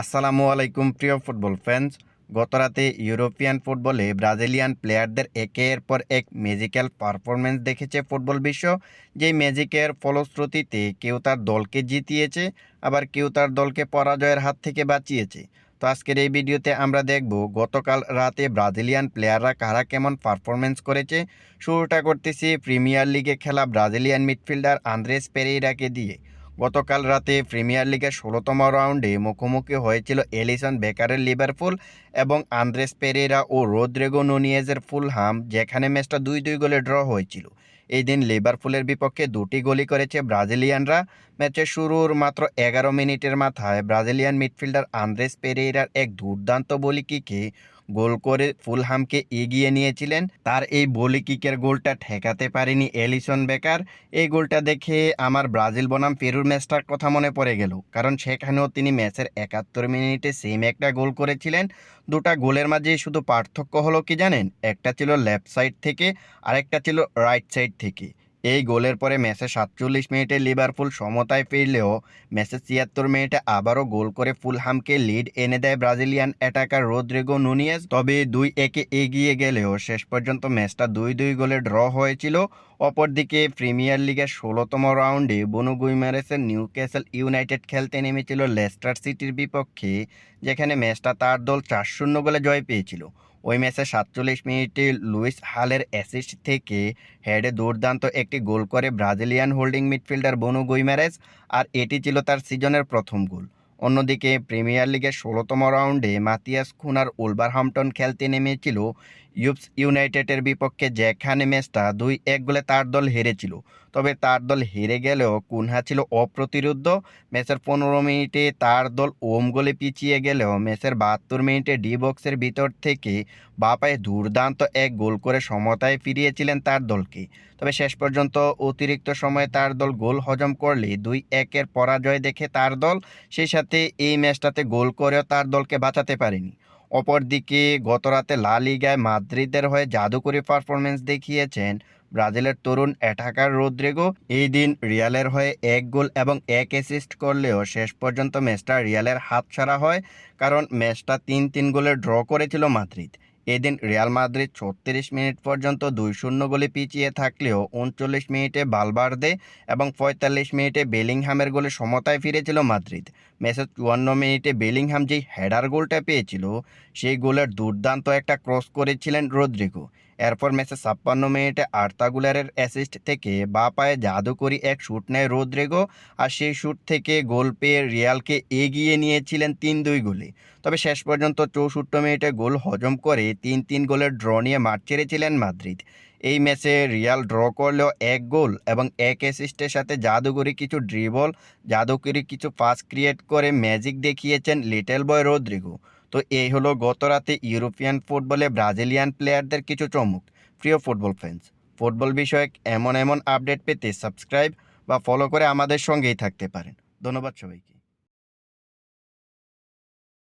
আসসালামু আলাইকুম, প্রিয় ফুটবল ফ্যান্স। গতরাতে ইউরোপিয়ান ফুটবলে ব্রাজিলিয়ান প্লেয়ারদের একের পর এক ম্যাজিক্যাল পারফরমেন্স দেখেছে ফুটবল বিশ্ব, যেই ম্যাজিকের ফলশ্রুতিতে কেউ তার দলকে জিতিয়েছে, আবার কেউ তার দলকে পরাজয়ের হাত থেকে বাঁচিয়েছে। তো আজকের এই ভিডিওতে আমরা দেখব গতকাল রাতে ব্রাজিলিয়ান প্লেয়াররা কারা কেমন পারফরমেন্স করেছে। শুরুটা করতেছি প্রিমিয়ার লিগে খেলা ব্রাজিলিয়ান মিডফিল্ডার আন্দ্রেস পেরেইরাকে দিয়ে। গতকাল রাতে প্রিমিয়ার লিগের ষোলোতম রাউন্ডে মুখোমুখি হয়েছিল এলিসন বেকারের লিভারপুল এবং আন্দ্রেস পেরেরা ও রোদ্রেগো নুনিয়েজের ফুলহাম, যেখানে ম্যাচটা দুই দুই গোলে ড্র হয়েছিল। এই দিন লিভারপুলের বিপক্ষে দুটি গোলই করেছে ব্রাজিলিয়ানরা। ম্যাচের শুরুর মাত্র এগারো মিনিটের মাথায় ব্রাজিলিয়ান মিডফিল্ডার আন্দ্রেস পেরেইরার এক দুর্দান্ত বলি কিকে গোল করে ফুলহামকে এগিয়ে নিয়েছিলেন। তার এই বলি কিকের গোলটা ঠেকাতে পারেনি এলিসন বেকার। এই গোলটা দেখে আমার ব্রাজিল বনাম পেরুর ম্যাচটার কথা মনে পড়ে গেল। কারণ সেখানেও তিনি ম্যাচের একাত্তর মিনিটে সেম একটা গোল করেছিলেন। দুটা গোলের মাঝে শুধু পার্থক্য হলো কি জানেন? একটা ছিল লেফট সাইড থেকে, আরেকটা ছিল রাইট সাইড থেকে। এই গোলের পরে ম্যাচে সাতচল্লিশ মিনিটে লিভারপুল সমতায় ফিরলেও ম্যাচে ছিয়াত্তর মিনিটে আবারও গোল করে ফুলহামকে লিড এনে দেয় ব্রাজিলিয়ান অ্যাটাকার রোদ্রিগো নুনিয়েজ। তবে দুই একে এগিয়ে গেলেও শেষ পর্যন্ত ম্যাচটা দুই দুই গোলে ড্র হয়েছিল। অপরদিকে প্রিমিয়ার লিগের ষোলোতম রাউন্ডে বনু গুইমারেসের নিউ ক্যাসেল ইউনাইটেড খেলতে নেমেছিল লেস্টার সিটির বিপক্ষে, যেখানে ম্যাচটা তার দল চার শূন্য গোলে জয় পেয়েছিল। ওই ম্যাচে সাতচল্লিশ মিনিটে লুইস হালের অ্যাসিস্ট থেকে হেডে দুর্দান্ত একটি গোল করে Brazilian holding midfielder Bruno Guimaraes, আর এটি ছিল তার সিজনের প্রথম গোল। অন্যদিকে প্রিমিয়ার লিগের ষোলোতম রাউন্ডে মাতিয়াস খুনার উলভারহাম্পটন খেলতে নেমেছিল ইউপস ইউনাইটেডের বিপক্ষে যেখানে ম্যাচটা দুই এক গোলে তার দল হেরেছিল। তবে তার দল হেরে গেলেও কুনহা ছিল অপ্রতিরোধ্য ম্যাচের পনেরো মিনিটে তার দল ওম গোলে পিছিয়ে গেলেও ম্যাচের বাহাত্তর মিনিটে ডি বক্সের ভিতর থেকে বাপায়ে দুর্দান্ত এক গোল করে সমতায় ফিরিয়েছিলেন তার দলকে। তবে শেষ পর্যন্ত অতিরিক্ত সময়ে তার দল গোল হজম করলে দুই একের পরাজয় দেখে তার দল সেই সাথে এই ম্যাচটাতে গোল করেও তার দলকে বাঁচাতে পারেনি। অপরদিকে গতরাতে লা লিগায় মাদ্রিদের হয়ে জাদুকরী পারফরমেন্স দেখিয়েছেন ব্রাজিলের তরুণ অ্যাটাকার রোদ্রিগো। এই দিন রিয়ালের হয়ে এক গোল এবং এক অ্যাসিস্ট করলেও শেষ পর্যন্ত ম্যাচটা রিয়ালের হাতছাড়া হয়, কারণ ম্যাচটা তিন তিন গোলে ড্র করেছিল মাদ্রিদ। এদিন রিয়াল মাদ্রিদ ছত্রিশ মিনিট পর্যন্ত দুই শূন্য গোলে পিছিয়ে থাকলেও উনচল্লিশ মিনিটে বালবার্দে এবং পঁয়তাল্লিশ মিনিটে বেলিংহামের গোলে সমতায় ফিরেছিল মাদ্রিদ। ম্যাচের চুয়ান্ন মিনিটে বেলিংহাম যেই হেডার গোলটা পেয়েছিল, সেই গোলের দুর্দান্ত একটা ক্রস করেছিলেন রদ্রিগো। এরপর ম্যাচে ছাপ্পান্ন মিনিটে আর্তাগুলারের অ্যাসিস্ট থেকে বা পায়ে জাদুকরি এক শ্যুট নেয় রোদ্রেগো, আর সেই শ্যুট থেকে গোল পেয়ে রিয়ালকে এগিয়ে নিয়েছিলেন তিন দুই গোলে। তবে শেষ পর্যন্ত চৌষট্টি মিনিটে গোল হজম করে তিন তিন গোলের ড্র নিয়ে মাঠ ছেড়েছিলেন মাদ্রিদ। এই ম্যাচে রিয়াল ড্র করলেও এক গোল এবং এক অ্যাসিস্টের সাথে জাদুকরি কিছু ড্রিবল, জাদুকরি কিছু পাস ক্রিয়েট করে ম্যাজিক দেখিয়েছেন লিটল বয় রোদ্রিগো। তো এই হলো গত রাতে ইউরোপিয়ান ফুটবলে ব্রাজিলিয়ান প্লেয়ারদের কিছু চমক। প্রিয় ফুটবল ফ্যান্স, ফুটবল বিষয়ক এমন এমন আপডেট পেতে সাবস্ক্রাইব বা ফলো করে আমাদের সঙ্গেই থাকতে পারেন। ধন্যবাদ সবাইকে।